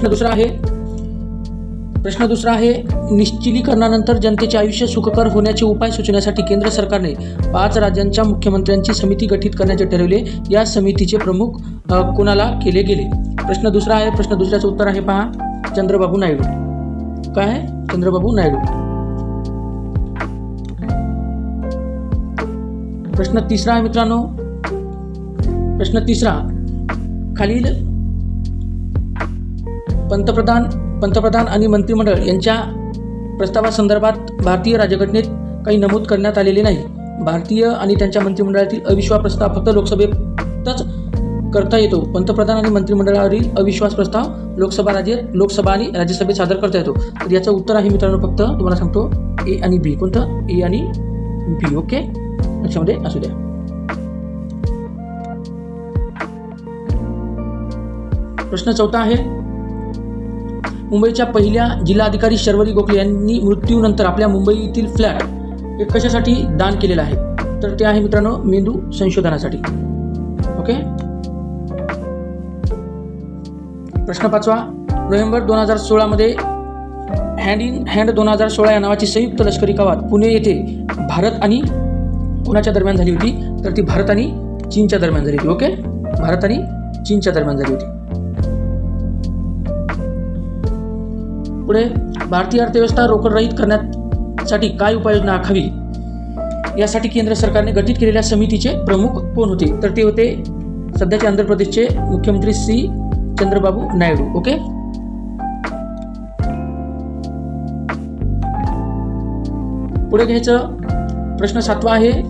प्रश्न दुसरा आहे. प्रश्न दुसरा आहे निश्चिलीकरणानंतर जनतेचे आयुष्य सुखकर होण्याचे उपाय सुचवण्यासाठी केंद्र सरकारने पाच राज्यांच्या मुख्यमंत्र्यांची समिती गठीत करण्याचे ठरवले. या समितीचे प्रमुख कुणाला कोणाला केले गेले? प्रश्न दुसरा आहे प्रश्न दुसऱ्याचं उत्तर आहे पहा. चंद्रबाबू नायडू. काय आहे? चंद्रबाबू नायडू. प्रश्न तिसरा आहे मित्रांनो. प्रश्न तिसरा. खालील पंतप्रधान पंतप्रधान आणि मंत्रिमंडळ यांच्या प्रस्तावासंदर्भात भारतीय राजघटनेत काही नमूद करण्यात आलेले नाही. भारतीय आणि त्यांच्या मंत्रिमंडळातील अविश्वास प्रस्ताव फक्त लोकसभेतच करता येतो. पंतप्रधान आणि मंत्रिमंडळावरील अविश्वास प्रस्ताव लोकसभा राज्य लोकसभा आणि राज्यसभेत सादर करता येतो. तर याचं उत्तर आहे मित्रांनो फक्त. तुम्हाला सांगतो ए आणि बी कोणतं? ए आणि बी ओके? लक्षामध्ये असू द्या. प्रश्न चौथा आहे मुंबईच्या पहिल्या जिल्हाधिकारी शर्वरी गोखले यांनी मृत्यूनंतर आपल्या मुंबईतील फ्लॅट हे कशासाठी दान केलेलं आहे? तर ते आहे मित्रांनो मेंदू संशोधनासाठी. ओके? प्रश्न पाचवा. नोव्हेंबर दोन हजार सोळामध्ये हँड इन हँड दोन हजार सोळा या नावाची संयुक्त लष्करी कवात पुणे येथे भारत आणि कोणाच्या दरम्यान झाली होती? तर ती भारत आणि चीनच्या दरम्यान झाली होती. ओके? भारत आणि चीनच्या दरम्यान झाली होती. पुढे भारतीय अर्थव्यवस्था रोकडरहित करण्यासाठी काय उपाययोजना आखावी? यासाठी केंद्र सरकारने गठीत केलेल्या समितीचे प्रमुख कोण होते? तर ते होते सध्याचे आंध्र प्रदेशचे मुख्यमंत्री श्री चंद्रबाबू नायडू. ओके? पुढे घ्यायचं प्रश्न सातवा आहे.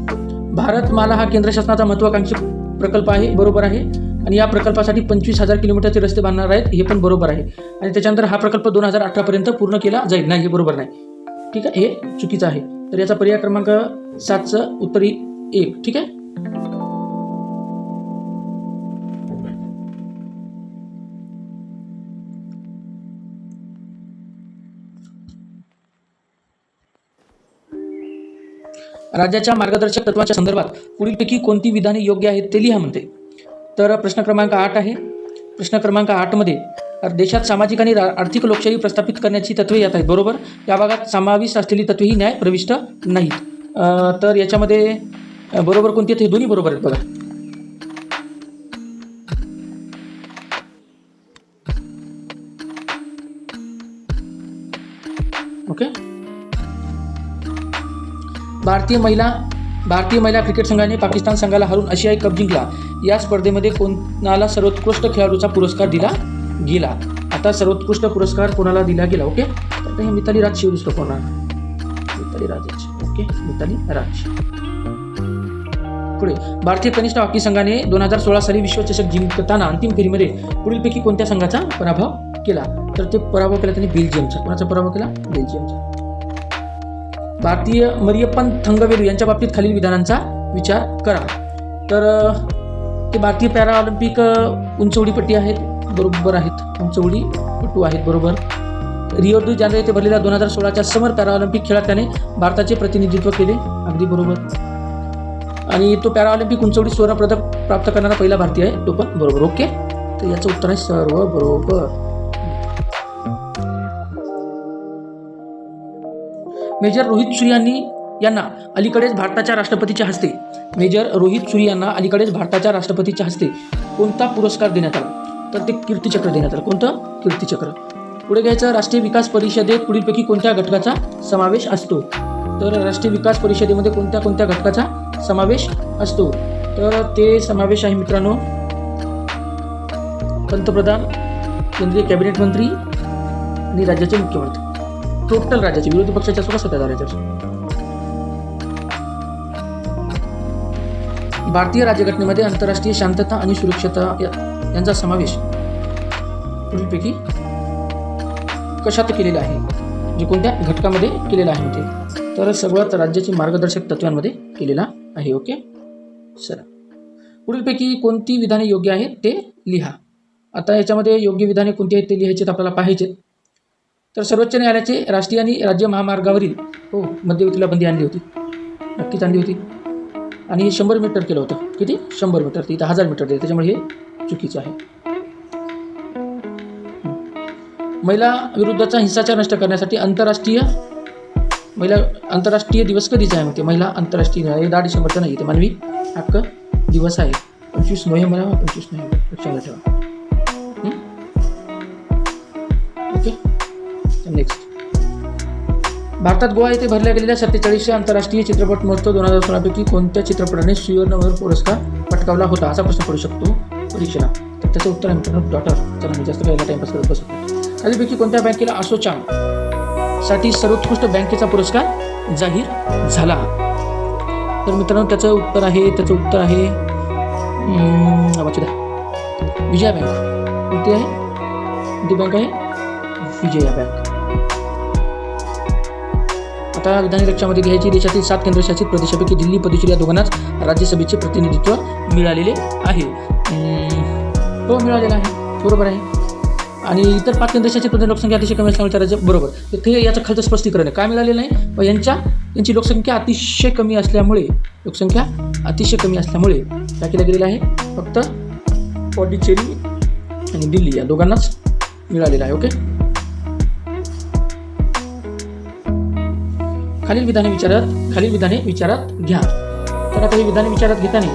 भारतमाला हा केंद्र शासनाचा महत्वाकांक्षी प्रकल्प आहे. बरोबर आहे. आणि या प्रकल्पासाठी पंचवीस हजार किलोमीटरचे रस्ते बांधणार आहेत हे पण बरोबर आहे. आणि त्याच्यानंतर हा प्रकल्प दोन हजार अठरापर्यंत पूर्ण केला जाईल. नाही हे बरोबर नाही. ठीक आहे? हे चुकीचं आहे. तर याचा पर्याय क्रमांक सातचं उत्तरी एक. ठीक आहे? राज्याच्या मार्गदर्शक तत्वाच्या संदर्भात पुढीलपैकी कोणती विधाने योग्य आहेत ते लिहा म्हणते. तर प्रश्न क्रमांक आठ आहे. प्रश्न क्रमांक आठमध्ये देशात सामाजिक आणि रा- आर्थिक लोकशाही प्रस्थापित करण्याची तत्वे येत आहेत बरोबर? या भागात समाविष्ट असलेली तत्वे ही न्याय प्रविष्ट नाहीत. तर याच्यामध्ये बरोबर कोणती आहेत हे दोन्ही बरोबर आहेत बघा. ओके? भारतीय महिला भारतीय महिला क्रिकेट संघाने पाकिस्तान संघाला हरून आशियाई कप जिंकला. या स्पर्धेमध्ये कोणाला सर्वोत्कृष्ट खेळाडूचा पुरस्कार दिला गेला? आता सर्वोत्कृष्ट पुरस्कार कोणाला दिला गेला? ओके? तर आता हे मिताली राज शिवदुष्ट कोण मिताली राज ओके? मिताली राज. पुढे भारतीय कनिष्ठ हॉकी संघाने दोन हजार सोळा साली विश्वचषक जिंकताना अंतिम फेरीमध्ये पुढीलपैकी कोणत्या संघाचा पराभव केला? तर ते पराभव केला त्यांनी बेल्जियमचा. कोणाचा पराभव केला? बेल्जियमचा. भारतीय मरियप्पन थंगवेलू यांच्या बाबतीत खालील विधानांचा विचार करा. तर ते भारतीय पॅरा ऑलिम्पिक उंचवडीपट्टी आहेत बरोबर आहेत. उंचवडीपटू आहेत बरोबर. रिओ डी जानेरो येथे भरलेल्या दोन हजार सोळाच्या समर पॅराऑलिम्पिक खेळात त्याने भारताचे प्रतिनिधित्व केले. अगदी बरोबर. आणि तो पॅराऑलिम्पिक उंचवडी सुवर्णपदक प्राप्त करणारा पहिला भारतीय आहे तो पण बरोबर. ओके? तर याचं उत्तर आहे सर्व बरोबर मेजर रोहित सूर्य यांना अलीकडेच भारताच्या राष्ट्रपतीच्या हस्ते. मेजर रोहित सुरी यांना अलीकडेच भारताच्या राष्ट्रपतीच्या हस्ते कोणता पुरस्कार देण्यात आला? तर ते कीर्तीचक्र देण्यात आलं. कोणतं? कीर्तीचक्र. पुढे घ्यायचं राष्ट्रीय विकास परिषदेत पुढीलपैकी कोणत्या घटकाचा समावेश असतो? तर राष्ट्रीय विकास परिषदेमध्ये कोणत्या कोणत्या घटकाचा समावेश असतो? तर ते समावेश आहे मित्रांनो पंतप्रधान केंद्रीय कॅबिनेट मंत्री आणि राज्याचे मुख्यमंत्री. टोटल राज्याचे विरोधी पक्षाच्या सुद्धा सत्ताधाऱ्याच्या भारतीय राज्यघटनेमध्ये आंतरराष्ट्रीय शांतता आणि सुरक्षता या- यांचा समावेश. पुढीलपैकी कशात केलेला आहे? जे कोणत्या घटकामध्ये केलेला आहे ते. तर सगळ्यात राज्याची मार्गदर्शक तत्वांमध्ये केलेला आहे ओके? सर पुढीलपैकी कोणती विधाने योग्य आहेत ते लिहा. आता याच्यामध्ये योग्य विधाने कोणती आहेत ते लिहायचे आपल्याला पाहिजे तर सर्वोच्च न्यायालयाचे राष्ट्रीय आणि राज्य महामार्गावरील हो मध्यवर्तीला बंदी आणली होती. नक्कीच आणली होती. आणि हे शंभर मीटर केलं होतं. किती? शंभर मीटर. ते इथं हजार मीटर दिलं त्याच्यामुळे हे चुकीचं आहे. महिला विरुद्धचा हिंसाचार नष्ट करण्यासाठी आंतरराष्ट्रीय महिला आंतरराष्ट्रीय दिवस कधीचा आहे म्हणते महिला आंतरराष्ट्रीय हे दहा डिसेंबरचा नाही. ते मानवी हक्क दिवस आहे. पंचवीस नोव्हेंबर पंचवीस नोव्हेंबर. लक्षात ठेवा. नेक्स्ट भारतात गोवा येथे भरल्या गेलेल्या सत्तेचाळीसशे आंतरराष्ट्रीय चित्रपट महोत्सव दोन हजार सोळापैकी कोणत्या चित्रपटाने सुवर्णवर पुरस्कार पटकावला होता? असा प्रश्न पडू शकतो परीक्षेला. तर त्याचं उत्तर आहे मित्रांनो डॉटर. चला मी जास्त काही टाइमपास करत बसतो खालीपैकी कोणत्या बँकेला असोचामसाठी सर्वोत्कृष्ट बँकेचा पुरस्कार जाहीर झाला? तर मित्रांनो त्याचं उत्तर आहे त्याचं उत्तर आहे द्या. विजया बँक. कोणती आहे? कोणती बँक आहे? विजया बँक. आता विधान कक्षामध्ये घ्यायची देशातील सात केंद्रशासित प्रदेशापैकी दिल्ली पदुचेरी या दोघांनाच राज्यसभेचे प्रतिनिधित्व मिळालेले आहे. हो मिळालेलं आहे. बरोबर आहे. आणि इतर पाच केंद्रशासित प्रदेश लोकसंख्या अतिशय कमी असल्यामुळे त्या राज्य बरोबर. तर ते याचं खालचं स्पष्टीकरण आहे. काय मिळालेलं नाही? व यांच्या यांची लोकसंख्या अतिशय कमी असल्यामुळे लोकसंख्या अतिशय कमी असल्यामुळे काय केलं गेलेलं आहे? फक्त पॉडिचेरी आणि दिल्ली या दोघांनाच मिळालेलं आहे ओके? खालील विधाने विचारात खालील विधाने विचारात घ्या. तर आता ही विधाने विचारात घेताना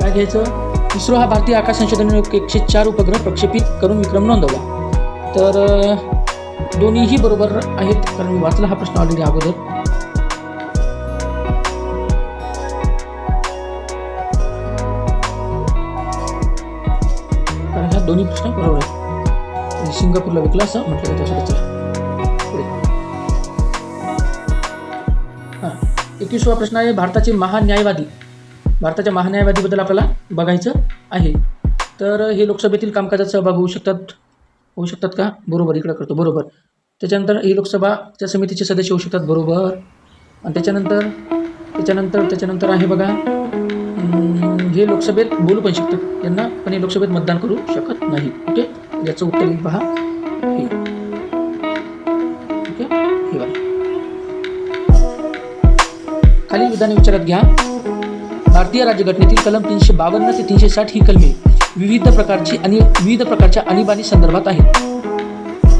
काय घ्यायचं? इस्रो हा भारतीय आकाश संशोधन एकशे चार उपग्रह प्रक्षेपित करून विक्रम नोंदवला. तर दोन्हीही बरोबर आहेत कारण मी वाचला हा प्रश्न ऑलरेडी अगोदर. कारण ह्या दोन्ही प्रश्न बरोबर आहेत. सिंगापूरला विकला असं म्हटलं जातं. एकवीसवा प्रश्न आहे. भारताचे महान्यायवादी भारताच्या महान्यायवादीबद्दल आपल्याला बघायचं आहे. तर हे लोकसभेतील कामकाजात सहभाग होऊ शकतात. होऊ शकतात का? बरोबर इकडं करतो. बरोबर. त्याच्यानंतर हे लोकसभाच्या समितीचे सदस्य होऊ शकतात. बरोबर. आणि त्याच्यानंतर त्याच्यानंतर त्याच्यानंतर आहे बघा हे लोकसभेत बोलू पण शकतात. यांना पण हे लोकसभेत मतदान करू शकत नाही. ओके? याचं उत्तर पहा. हे. विधाने विचारात घ्या भारतीय राज्यघटनेतील कलम तीनशे बावन्न ते तीनशे साठ ही कलमे विविध प्रकारची आणि विविध प्रकारच्या आणीबाणी संदर्भात आहेत.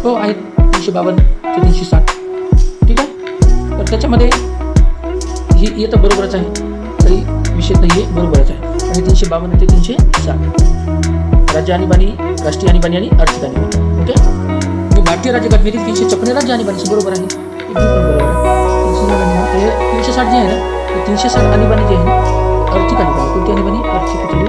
हो, आहेत. तीनशे बावन्न ते तीनशे साठ. ठीक आहे? तर त्याच्यामध्ये ही येतं बरोबरच आहे. काही विषय नाही आहे बरोबरच आहे. आणि तीनशे बावन्न ते तीनशे साठ. राज्य आणीबाणी, राष्ट्रीय आणीबाणी आणि आर्थिक आणीबाणी. ओके? आणि भारतीय राज्यघटनेतील तीनशे छप्पन्न राज्य आणीबाणीची बरोबर आहे. हे बरोबर आहे. तीनशे साठ हे जे आहे ना तीनशे सात आणीबाणी जे आहे. आर्थिक आणीबाणी कोणती आणीबाणी आर्थिक कुठली?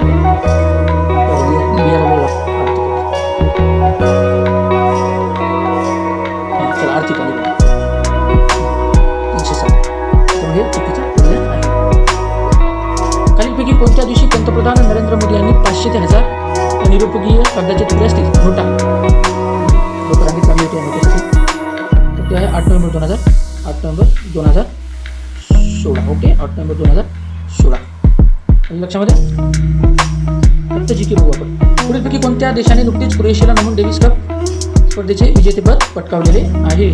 चला आर्थिक आणीबाणी तीनशे साठ हे चुकीचं पर्याय आहे. खालीलपैकी कोणत्या दिवशी पंतप्रधान नरेंद्र मोदी यांनी पाचशे ते हजार निरुपयोगी कागदाचे तुकडे असतील? नोटा. लोकरांनी चांगली होती या नोटेसाठी ते आहे आठ नोव्हेंबर दोन हजार आठ नोव्हेंबर दोन हजार सोळा. ओके? आठ दोन हजार सोळा. लक्षामध्ये? फक्त जी की बघू आपण. पुढीलपैकी कोणत्या देशाने नुकतीच क्रोएशियाला नमून डेव्हिस कप स्पर्धेचे विजेतेपद पटकावलेले आहे?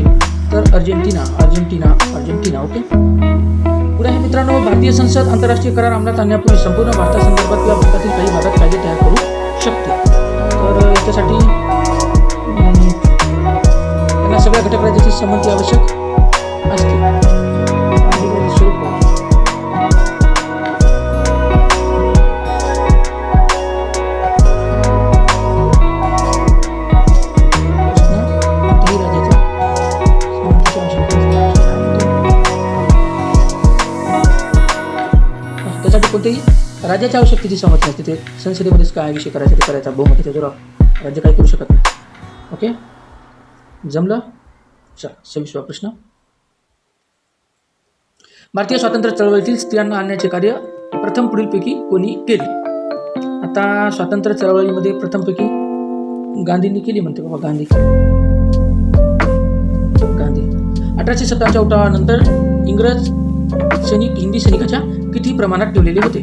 तर अर्जेंटिना अर्जेंटिना अर्जेंटिना ओके? पुढे आहे मित्रांनो भारतीय संसद आंतरराष्ट्रीय करार अंमलात आणण्यापूर्वी संपूर्ण भारतासंदर्भात किंवा भारतातील काही भागात कायदे तयार करू शकते. तर याच्यासाठी त्यांना सगळ्या घटक राज्याची संमती आवश्यक असते. कोणत्याही राज्याच्या आवश्यकतेची समस्या असते ते संसदेमध्येच काय विषय करायचा ते करायचा. बहुमताच्या जोरा राज्य काय करू शकत नाही. ओके? जमलं? चला सव्वीसवा प्रश्न. भारतीय स्वातंत्र्य चळवळीतील स्त्रियांना आणण्याचे कार्य प्रथम पुढीलपैकी कोणी केले? आता स्वातंत्र्य चळवळीमध्ये प्रथमपैकी गांधींनी केली म्हणते बाबा गांधी गांधी. अठराशे सतराच्या उठावानंतर इंग्रज सैनिक हिंदी सैनिकाच्या किती प्रमाणात ठेवलेले होते?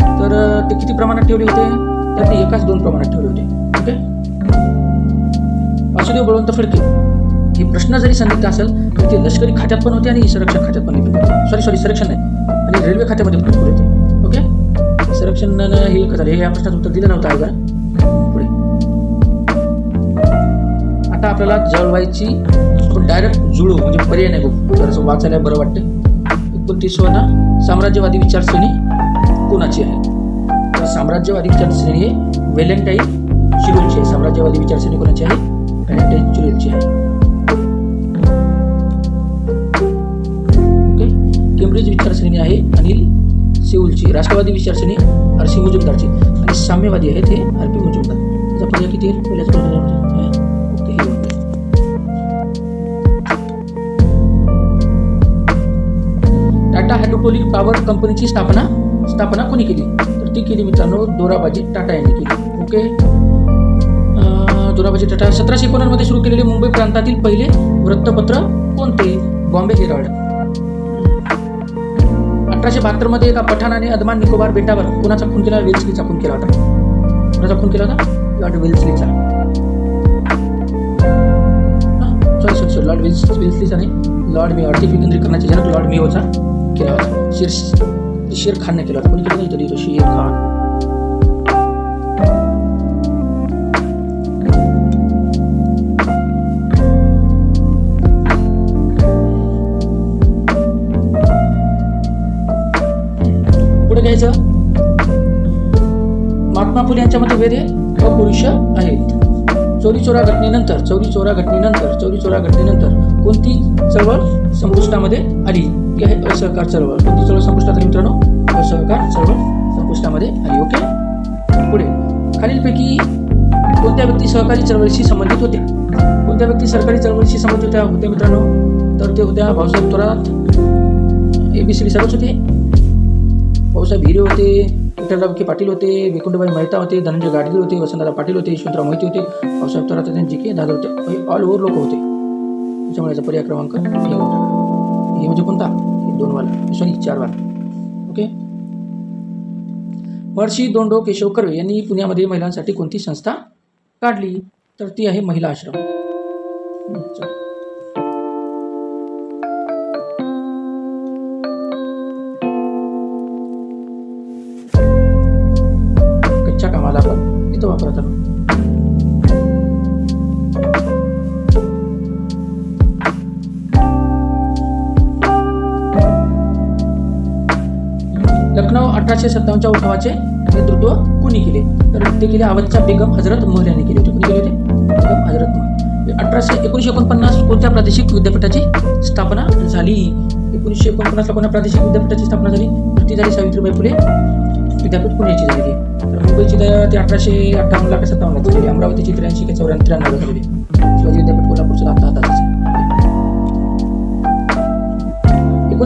तर ते किती प्रमाणात ठेवले होते? तर ते एकाच दोन प्रमाणात ठेवले होते. ओके? वासुदेव बळवंत फडके हे प्रश्न जरी संदिग्ध असेल तर ते लष्करी खात्यात पण होते आणि संरक्षण खात्यात पण होते. सॉरी सॉरी संरक्षण नाही. आणि रेल्वे खात्यामध्ये पण होते. ओके? संरक्षण हे एकच झालं. हे या प्रश्नाचं उत्तर दिलं नव्हतं आहे पुढे. आता आपल्याला जळवायची डायरेक्ट जुळू म्हणजे पर्याय नाही बघू. जरासं वाचायला बरं वाटतं. एकोणतीसवा साम्राज्यवादी विचारसरणी कोणाची आहे? तर साम्राज्यवादी विचारसरणी हे व्हॅलेंटाईन चिरोलची आहे. साम्राज्यवादी विचारसरणी कोणाची आहे? व्हॅलेंटाईन चिरोलची आहे. ओके? केम्ब्रिज विचारसरणी आहे अनिल सेऊलची. राष्ट्रवादी विचारसरणी आर मुजुमदारची. आणि साम्यवादी आहे ते आर पी मुजुमदार. त्याचा पर्याय किती आहे पहिल्याच टाटा हायड्रोपोलिक पॉवर कंपनीची स्थापना स्थापना कोणी केली? तर ती केली मित्रांनो दोराबाजी टाटा यांनी केली. ओके? दोराबाजी टाटा सतराशे एकोणमध्ये सुरू केलेले मुंबई प्रांतातील पहिले वृत्तपत्र कोणते? बॉम्बे हेराल्ड. अठराशे बहात्तरमध्ये एका पठाणाने अदमान निकोबार बेटावर कोणाचा खून केला? वेल्सलीचा खून केला होता. कोणाचा खून केला होता? Lord वेल्सलीचा. Sorry sorry sorry lord Wells वेल्सलीचा नाही. लॉर्ड मी आर्थिक विकेंद्रीकरणाचे जनक लॉर्ड मी होता केला. होता शेर शेर खानने केला. होता कोणी केला तरी तो शेर खान. पुढे घ्यायचं. महात्मा फुले यांच्या मते वेदे अपुरुष आहेत. चोरी चोरा घटनेनंतर चोरी चोरा घटनेनंतर चोरी चोरा घटनेनंतर कोणती चळवळ संपुष्टामध्ये आली? ती आहे? असहकार चळवळ. कोणती चळवळ संपुष्टात मित्रांनो. असहकार चळवळ संपुष्टामध्ये. आली ओके? पुढे. खालीलपैकी कोणत्या व्यक्ती सहकारी चळवळीशी संबंधित होत्या कोणत्या व्यक्ती सरकारी चळवळीशी संबंधित होत्या? होत्या मित्रांनो. तर ते होत्या Bhausaheb Thorat. A B C D सर्वच होते. भाऊसाहेब हिरे होते विठ्ठलराव के पाटील होते विकुंडबाई मेहता होते धनंजय गाडगे होते वसंतराव पाटील होते यशवंतराव मोहिते होते भाऊसाहेब थोरात जी के दादा होते. ऑल ओव्हर लोक होते. त्याच्यामुळे याचा पर्याय क्रमांक हे म्हणजे कोणता? दोन वाला सॉरी चार वाला ओके महर्षी दोंडो केशव कर्वे यांनी पुण्यामध्ये महिलांसाठी कोणती संस्था काढली? तर ती आहे महिला आश्रम. कच्च्या कामाला आपण इथं वापरत आहोत. लखनौ अठराशे सत्तावन्नच्या उठावाचे नेतृत्व कुणी केले? तर ते केले अवधच्या बेगम हजरत मोहर यांनी केले. होते कुणी केले होते? बेगम हजरत मोहर अठराशे एकोणीसशे एकोणपन्नास कोणत्या प्रादेशिक विद्यापीठाची स्थापना झाली? एकोणीसशे एकोणपन्नासला कोणत्या प्रादेशिक विद्यापीठाची स्थापना झाली? तर ती झाली सावित्रीबाई फुले विद्यापीठ पुण्याची झालेली? तर मुंबईची द- ती अठराशे अठ्ठावन्नला का सत्तावन्नला झालेली अमरावतीची त्र्याऐंशी का चौऱ्याण्णव त्र्याण्णव झालेली. शिवाजी विद्यापीठ कोल्हापूरचं आता आता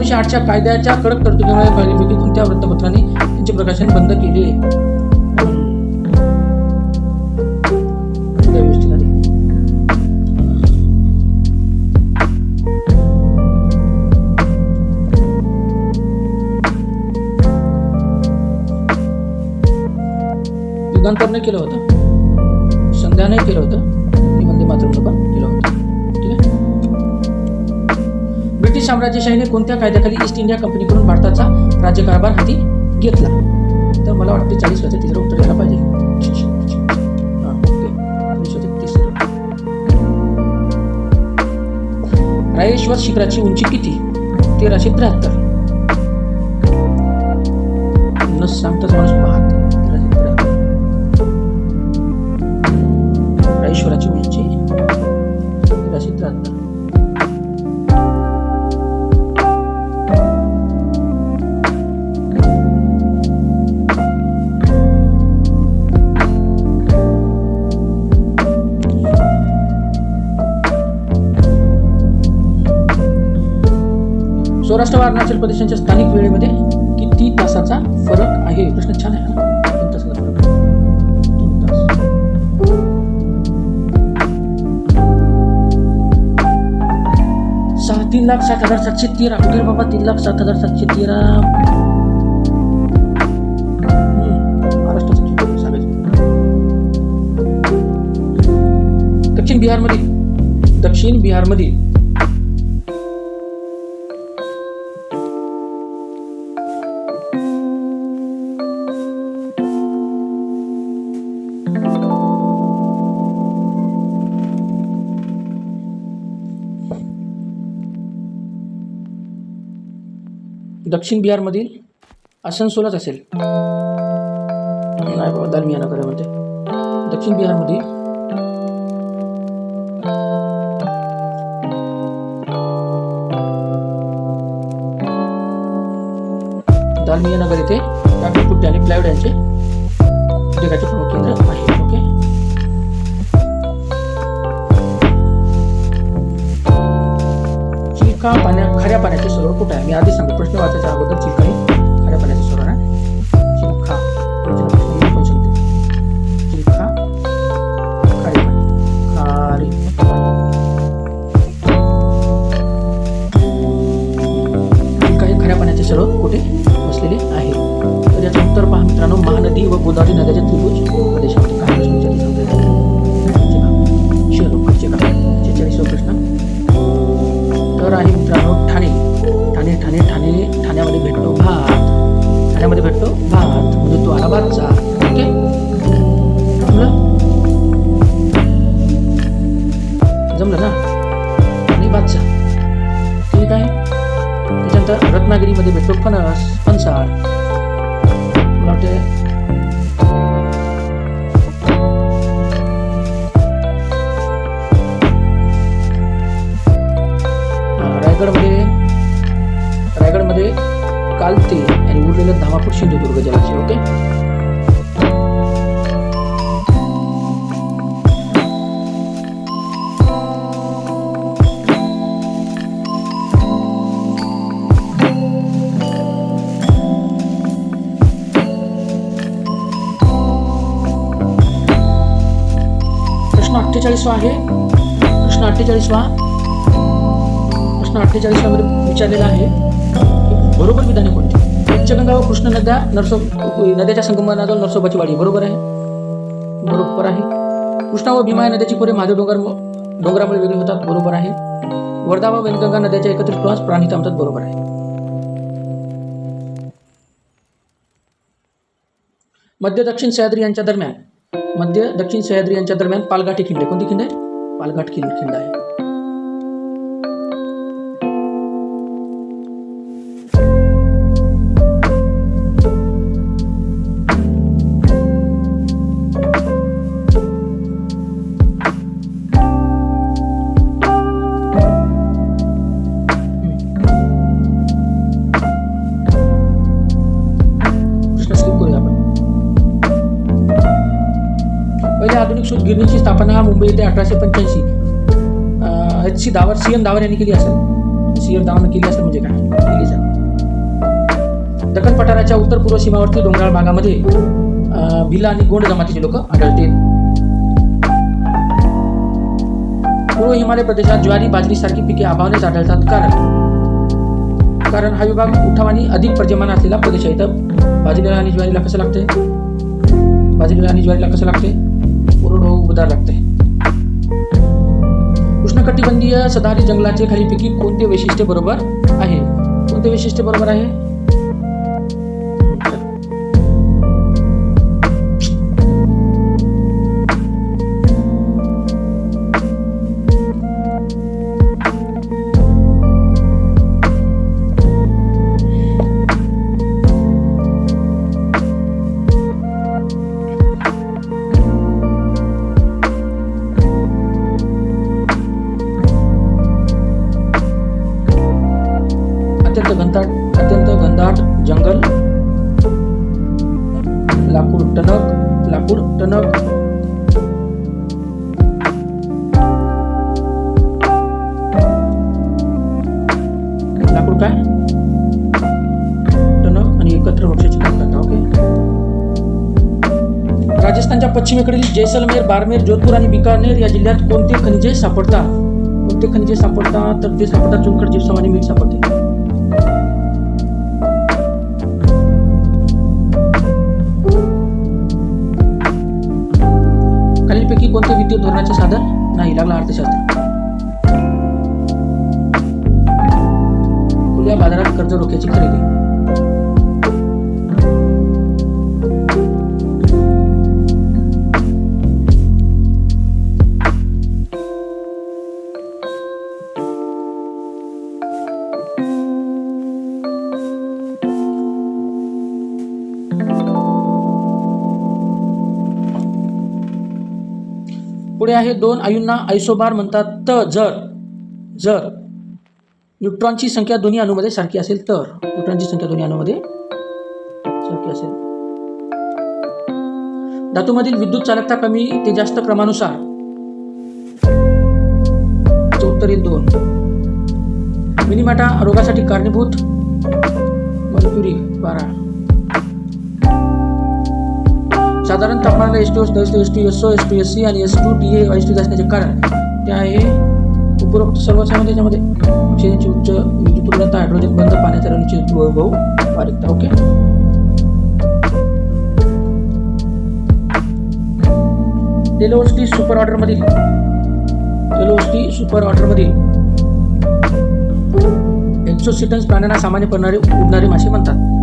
एकोणीसशे आठच्या कायद्याच्या कडक तरतुदीमुळे खालीलपैकी कोणत्या वृत्तपत्रांनी त्यांचे प्रकाशन बंद केले हम्म. त्या व्यवस्थित आली. युगांतरने केलं होतं संध्याने केलं होतं आणि वंदे ब्रिटिश साम्राज्यशाहीने कोणत्या कायद्याखाली ईस्ट इंडिया कंपनीकडून भारताचा राज्यकारभार हाती घेतला? तर मला वाटते चाळीस वर्ष तिसरं उत्तर द्यायला पाहिजे. रायेश्वर ओके. शिखराची उंची किती? तेराशे त्र्याहत्तर. न सांगताच माणूस पाहत तेराशे त्र्याहत्तर. उंची? तेराशे त्र्याहत्तर. अरुणाचल प्रदेशांच्या स्थानिक वेळेमध्ये किती तासाचा फरक आहे? प्रश्न छान आहे ना दोन तासाचा फरक दोन तास. सहा तीन लाख सात हजार सातशे तेरा. कुठे बाबा तीन लाख सात हजार सातशे तेरा. हम्म, महाराष्ट्राचं दक्षिण बिहारमध्ये दक्षिण बिहारमध्ये दक्षिण बिहारमधील आसनसोलच असेल. नाही बाबा दालमियाना खरं म्हणते. दक्षिण बिहारमधील दालमिया नगर येथे कागदी पुट्टे आणि यांचे उद्योगाचे प्रमुख केंद्र आहे. का पाण्या खाऱ्या पाण्याचे सरोवर कुठे आहे? मी आधी सांगतो प्रश्न वाचायच्या अगोदर चिलका खऱ्या खाऱ्या पाण्याचे सरोवर रत्नागिरीमध्ये भेटतो फणस फणसाळ. मला वाटते रायगडमध्ये. रायगडमध्ये कालते आणि उरलेलं धामापूर सिंधुदुर्ग जलाशय ओके? अठ्ठेचाळीसवा आहे. प्रश्न अठ्ठेचाळीसवा. प्रश्न अठ्ठेचाळीसवा मध्ये विचारलेला आहे की बरोबर विधाने कोणती? पंचगंगा व कृष्ण नद्या नरसो नद्याच्या संगमनाजवळ नरसोबाची वाडी बरोबर आहे? बरोबर आहे. कृष्णा व भीमा नद्याची खोरे महादेव डोंगर डोंगरामुळे वेगळी होतात बरोबर आहे. वर्धा व वैनगंगा नद्याच्या एकत्रित प्रवास प्राणी थांबतात बरोबर आहे. मध्य दक्षिण सह्याद्री यांच्या दरम्यान मध्य दक्षिण सह्याद्री यांच्या दरम्यान पालघाटी खिंड आहे. कोणती खिंड आहे? पालघाट खिंड खिंड आहे. पहिले आधुनिक सूत गिरणीची स्थापना मुंबई येथे अठराशे पंच्याऐंशी. H C Dawar C N Dawar यांनी केली असेल. सी एम दावर केली असेल म्हणजे काय? केली असेल. दख्खन पठाराच्या उत्तर पूर्व सीमावर्ती डोंगराळ भागामध्ये अं, भिल्ल आणि गोंड जमातीचे लोक आढळतील. पूर्व हिमालय प्रदेशात ज्वारी बाजरी सारखी पिके अभावनेच आढळतात. कारण? कारण हा विभाग उठाव आणि अधिक पर्जन्यमान असलेला प्रदेश आहे. तर बाजरीला आणि ज्वारीला कसं लागते बाजरीला आणि ज्वारीला कसं लागते उबदार लागते उष्णकटिबंधीय सदाहरित जंगलाचे खालीपैकी कोणते वैशिष्ट्य बरोबर आहे? कोणते वैशिष्ट्य बरोबर आहे? राजस्थानच्या पश्चिमेकडील जैसलमेर बारमेर जोधपूर आणि बिकानेर या जिल्ह्यात कोणते खनिजे सापडतात? कोणते खनिजे सापडतात? तर ते सापडतात चुनखड जिप्सम आणि मीठ सापडते. खालीलपैकी कोणते वित्तीय धोरणाचे साधन? नाही लागला अर्थशास्त्र. खुल्या बाजारात कर्ज रोख्याची खरेदी. पुढे आहे दोन आयुंना आयसोबार म्हणतात तर जर. जर. न्यूट्रॉनची संख्या दोन्ही अणूमध्ये सारखी असेल तर. न्यूट्रॉनची संख्या दोन्ही अणूमध्ये सारखी असेल. धातूमधील विद्युत चालकता कमी ते जास्त क्रमानुसार. उत्तर येईल दोन. मिनिमाटा रोगासाठी कारणीभूत. मजकुरी बारा. साधारण आपल्याला S T S S T S O S T S C आणि S two D A S T असण्याचे कारण ते आहे उपरोक्त सर्वच आहे त्याच्यामध्ये. ऑक्सिजनची उच्च विद्युत हायड्रोजन बंद पाण्याचा रेणूची बहु पारिकता ओके. टेलोस्टी सुपर ऑर्डरमधील टेलोस्टी सुपर ऑर्डरमधील एक्झोसिटन्स प्राण्यांना सामान्य करणारे उडणारे मासे म्हणतात.